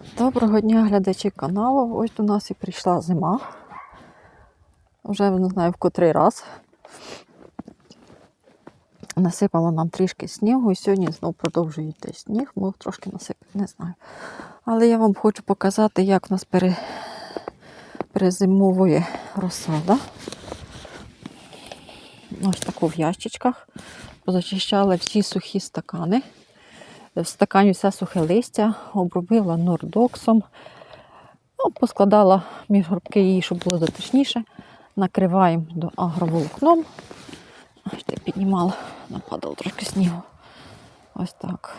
Доброго дня, глядачі каналу. Ось до нас і прийшла зима. Вже не знаю в котрий раз. Насипало нам трішки снігу, і сьогодні знову продовжує йти сніг, мов трошки насипати, не знаю. Але я вам хочу показати, як в нас пере... перезимовує розсада. Ось таку в ящичках. Позачищала всі сухі стакани. В стакані все сухе листя, обробила нордоксом, ну, поскладала між горбки її, щоб було затишніше. Накриваємо до агроволокном. Ось піднімала, нападало трошки снігу. Ось так.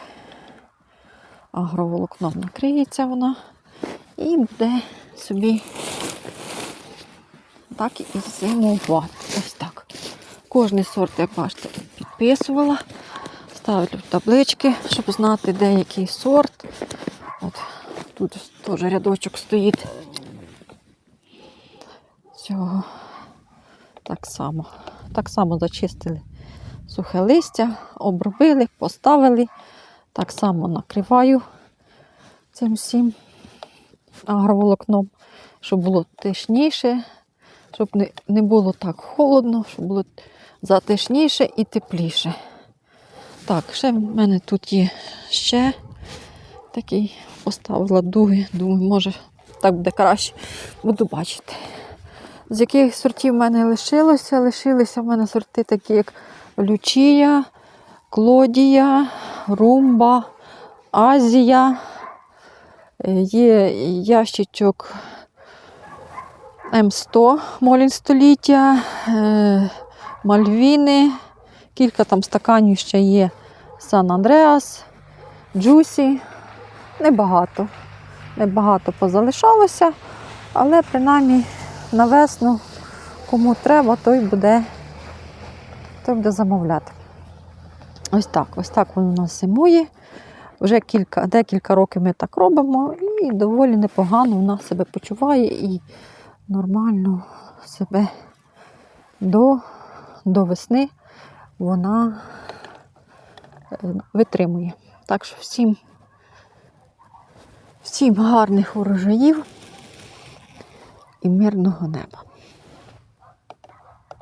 Агроволокном накриється вона і буде собі так і зимувати. Ось так. Кожний сорт, як бачите, підписувала. Ставлю таблички, щоб знати, де який сорт. От тут теж рядочок стоїть. Цього так само. Так само зачистили сухе листя, обробили, поставили. Так само накриваю цим всім агроволокном, щоб було тишніше, щоб не, було так холодно, щоб було затишніше і тепліше. Так, ще в мене тут є ще такий, поставила дуги, думаю, може так буде краще, буду бачити. З яких сортів в мене лишилося? Лишилися в мене сорти такі, як Лючія, Клодія, Румба, Азія. Є ящичок М100 Молін століття, е, Мальвіни, кілька там стаканів ще є Сан Андреас, Джусі. Небагато. Небагато позалишалося, але принаймні на весну, кому треба, той буде, той буде замовляти. Ось так, ось так воно у нас зимує. Вже кілька, декілька років ми так робимо, і доволі непогано вона себе почуває і нормально себе до, до весни вона е, витримує. Так що всім, всім гарних урожаїв і мирного неба.